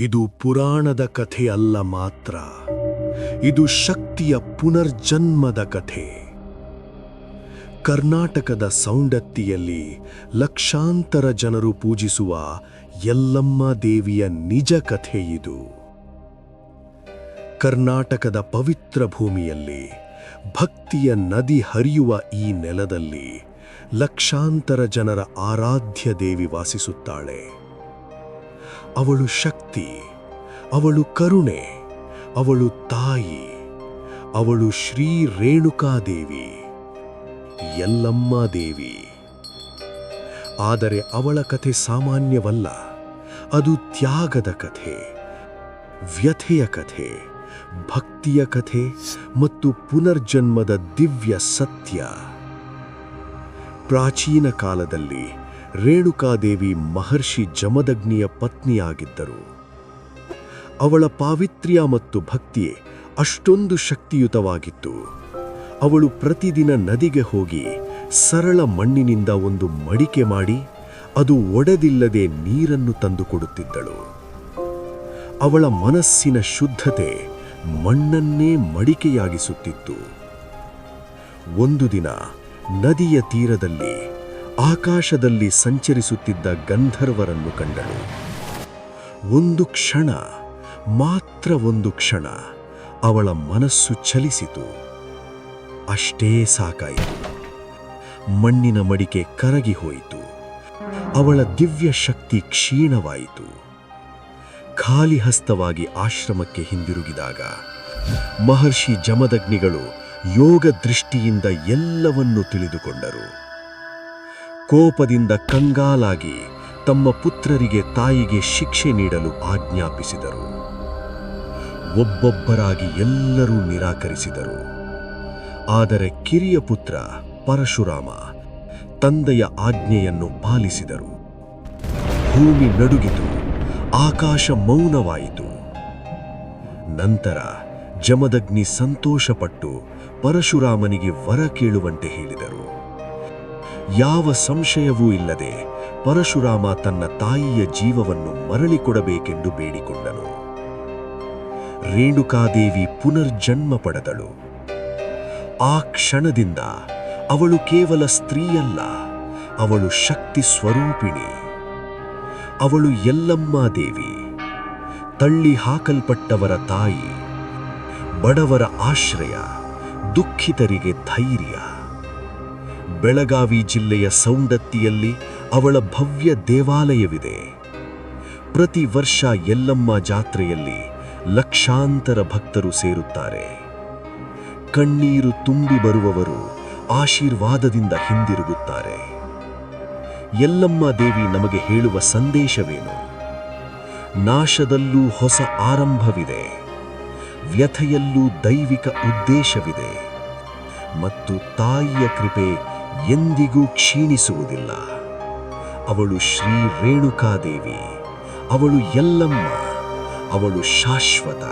ಇದು ಪುರಾಣದ ಕಥೆ ಅಲ್ಲ ಮಾತ್ರ. ಇದು ಶಕ್ತಿಯ ಪುನರ್ಜನ್ಮದ ಕಥೆ. ಕರ್ನಾಟಕದ ಸೌಂಡತ್ತಿಯಲ್ಲಿ ಲಕ್ಷಾಂತರ ಜನರು ಪೂಜಿಸುವ ಯಲ್ಲಮ್ಮ ದೇವಿಯ ನಿಜ ಕಥೆ ಇದು. ಕರ್ನಾಟಕದ ಪವಿತ್ರ ಭೂಮಿಯಲ್ಲಿ ಭಕ್ತಿಯ ನದಿ ಹರಿಯುವ ಈ ನೆಲದಲ್ಲಿ ಲಕ್ಷಾಂತರ ಜನರ ಆರಾಧ್ಯ ದೇವಿ ವಾಸಿಸುತ್ತಾಳೆ. ಅವಳು ಶಕ್ತಿ, ಅವಳು ಕರುಣೆ, ಅವಳು ತಾಯಿ, ಅವಳು ಶ್ರೀ ರೇಣುಕಾದೇವಿ ಎಲ್ಲಮ್ಮ ದೇವಿ. ಆದರೆ ಅವಳ ಕಥೆ ಸಾಮಾನ್ಯವಲ್ಲ, ಅದು ತ್ಯಾಗದ ಕಥೆ, ವ್ಯಥೆಯ ಕಥೆ, ಭಕ್ತಿಯ ಕಥೆ ಮತ್ತು ಪುನರ್ಜನ್ಮದ ದಿವ್ಯ ಸತ್ಯ. ಪ್ರಾಚೀನ ಕಾಲದಲ್ಲಿ ರೇಣುಕಾದೇವಿ ಮಹರ್ಷಿ ಜಮದಗ್ನಿಯ ಪತ್ನಿಯಾಗಿದ್ದರು. ಅವಳ ಪಾವಿತ್ರ್ಯ ಮತ್ತು ಭಕ್ತಿ ಅಷ್ಟೊಂದು ಶಕ್ತಿಯುತವಾಗಿತ್ತು. ಅವಳು ಪ್ರತಿದಿನ ನದಿಗೆ ಹೋಗಿ ಸರಳ ಮಣ್ಣಿನಿಂದ ಒಂದು ಮಡಿಕೆ ಮಾಡಿ ಅದು ಒಡೆದಿಲ್ಲದೆ ನೀರನ್ನು ತಂದುಕೊಡುತ್ತಿದ್ದಳು ಅವಳ ಮನಸ್ಸಿನ ಶುದ್ಧತೆ ಮಣ್ಣನ್ನೇ ಮಡಿಕೆಯಾಗಿಸುತ್ತಿತ್ತು. ಒಂದು ದಿನ ನದಿಯ ತೀರದಲ್ಲಿ ಆಕಾಶದಲ್ಲಿ ಸಂಚರಿಸುತ್ತಿದ್ದ ಗಂಧರ್ವರನ್ನು ಕಂಡಳು. ಒಂದು ಕ್ಷಣ, ಮಾತ್ರ ಒಂದು ಕ್ಷಣ, ಅವಳ ಮನಸ್ಸು ಚಲಿಸಿತು. ಅಷ್ಟೇ ಸಾಕಾಯಿತು. ಮಣ್ಣಿನ ಮಡಿಕೆ ಕರಗಿ ಹೋಯಿತು. ಅವಳ ದಿವ್ಯ ಶಕ್ತಿ ಕ್ಷೀಣವಾಯಿತು. ಖಾಲಿ ಹಸ್ತವಾಗಿ ಆಶ್ರಮಕ್ಕೆ ಹಿಂದಿರುಗಿದಾಗ, ಮಹರ್ಷಿ ಜಮದಗ್ನಿಗಳು ಯೋಗ ದೃಷ್ಟಿಯಿಂದ ಎಲ್ಲವನ್ನೂ ತಿಳಿದುಕೊಂಡರು. ಕೋಪದಿಂದ ಕಂಗಾಲಾಗಿ ತಮ್ಮ ಪುತ್ರರಿಗೆ ತಾಯಿಗೆ ಶಿಕ್ಷೆ ನೀಡಲು ಆಜ್ಞಾಪಿಸಿದರು. ಒಬ್ಬೊಬ್ಬರಾಗಿ ಎಲ್ಲರೂ ನಿರಾಕರಿಸಿದರು. ಆದರೆ ಕಿರಿಯ ಪುತ್ರ ಪರಶುರಾಮ ತಂದೆಯ ಆಜ್ಞೆಯನ್ನು ಪಾಲಿಸಿದರು. ಭೂಮಿ ನಡುಗಿತು, ಆಕಾಶ ಮೌನವಾಯಿತು. ನಂತರ ಜಮದಗ್ನಿ ಸಂತೋಷಪಟ್ಟು ಪರಶುರಾಮನಿಗೆ ವರ ಕೇಳುವಂತೆ ಹೇಳಿದರು. ಯಾವ ಸಂಶಯವೂ ಇಲ್ಲದೆ ಪರಶುರಾಮ ತನ್ನ ತಾಯಿಯ ಜೀವವನ್ನು ಮರಳಿಕೊಡಬೇಕೆಂದು ಬೇಡಿಕೊಂಡನು. ರೇಣುಕಾದೇವಿ ಪುನರ್ಜನ್ಮ ಪಡೆದಳು. ಆ ಕ್ಷಣದಿಂದ ಅವಳು ಕೇವಲ ಸ್ತ್ರೀಯಲ್ಲ, ಅವಳು ಶಕ್ತಿ ಸ್ವರೂಪಿಣಿ. ಅವಳು ಎಲ್ಲಮ್ಮ ದೇವಿ. ತಳ್ಳಿ ಹಾಕಲ್ಪಟ್ಟವರ ತಾಯಿ, ಬಡವರ ಆಶ್ರಯ, ದುಃಖಿತರಿಗೆ ಧೈರ್ಯ. ಬೆಳಗಾವಿ ಜಿಲ್ಲೆಯ ಸೌಂಡತ್ತಿಯಲ್ಲಿ ಅವಳ ಭವ್ಯ ದೇವಾಲಯವಿದೆ. ಪ್ರತಿ ವರ್ಷ ಯಲ್ಲಮ್ಮ ಜಾತ್ರೆಯಲ್ಲಿ ಲಕ್ಷಾಂತರ ಭಕ್ತರು ಸೇರುತ್ತಾರೆ. ಕಣ್ಣೀರು ತುಂಬಿ ಬರುವವರು ಆಶೀರ್ವಾದದಿಂದ ಹಿಂದಿರುಗುತ್ತಾರೆ. ಎಲ್ಲಮ್ಮ ದೇವಿ ನಮಗೆ ಹೇಳುವ ಸಂದೇಶವೇನು? ನಾಶದಲ್ಲೂ ಹೊಸ ಆರಂಭವಿದೆ. ವ್ಯಥೆಯಲ್ಲೂ ದೈವಿಕ ಉದ್ದೇಶವಿದೆ. ಮತ್ತು ತಾಯಿಯ ಕೃಪೆ ಎಂದಿಗೂ ಕ್ಷೀಣಿಸುವುದಿಲ್ಲ. ಅವಳು ಶ್ರೀ ರೇಣುಕಾದೇವಿ ಅವಳು ಎಲ್ಲಮ್ಮ ಅವಳು ಶಾಶ್ವತ.